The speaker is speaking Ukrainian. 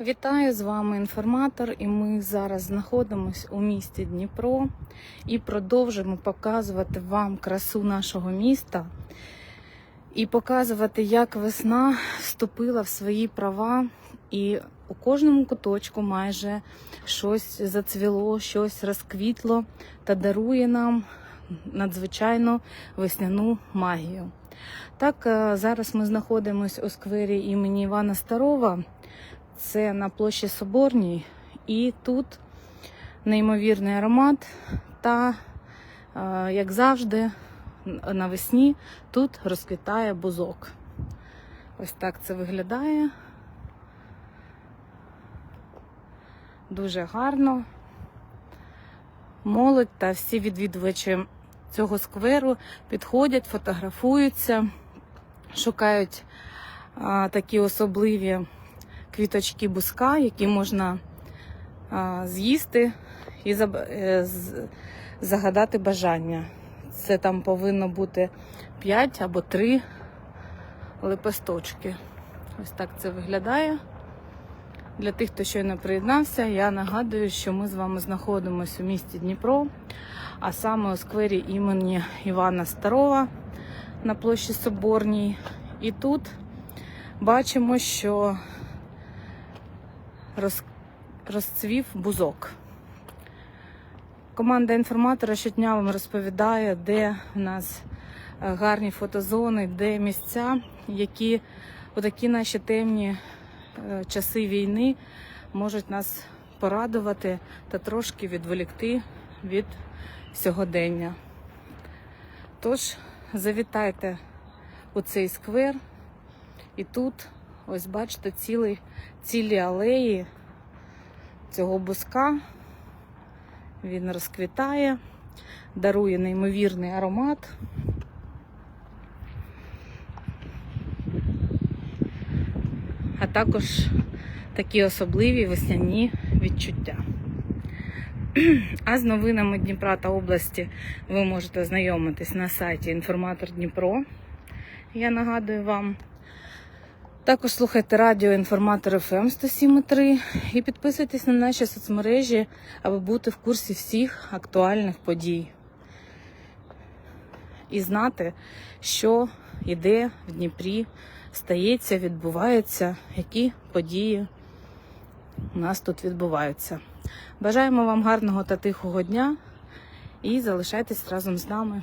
Вітаю з вами інформатор, і ми зараз знаходимося у місті Дніпро і продовжимо показувати вам красу нашого міста і показувати, як весна вступила в свої права, і у кожному куточку майже щось зацвіло, щось розквітло та дарує нам надзвичайно весняну магію. Так, е, зараз ми знаходимося у сквері імені Івана Старова. Це на площі Соборній, і тут неймовірний аромат. Та, як завжди, навесні тут розквітає бузок. Ось так це виглядає. Дуже гарно. Молодь та всі відвідувачі цього скверу підходять, фотографуються, шукають а, такі особливі квіточки буска, які можна з'їсти і е, загадати бажання. Це там повинно бути 5 або 3 лепесточки. Ось так це виглядає. Для тих, хто щойно приєднався, я нагадую, що ми з вами знаходимося у місті Дніпро, а саме у сквері імені Івана Старова на площі Соборній. І тут бачимо, що роз, розцвів бузок. Команда інформатора щодня вам розповідає, де в нас е, гарні фотозони, де місця, які у такі наші темні е, часи війни можуть нас порадувати та трошки відволікти від сьогодення. Тож завітайте у цей сквер, і тут, ось бачите, цілий, цілі алеї цього буска. Він розквітає, дарує неймовірний аромат. А також такі особливі весняні відчуття. А з новинами Дніпра та області ви можете ознайомитись на сайті Інформатор Дніпро. Я нагадую вам. Також слухайте радіо Інформатор ФМ 107.3 і підписуйтесь на наші соцмережі, аби бути в курсі всіх актуальних подій. І знати, що і де в Дніпрі стається, відбувається, які події у нас тут відбуваються. Бажаємо вам гарного та тихого дня і залишайтесь разом з нами.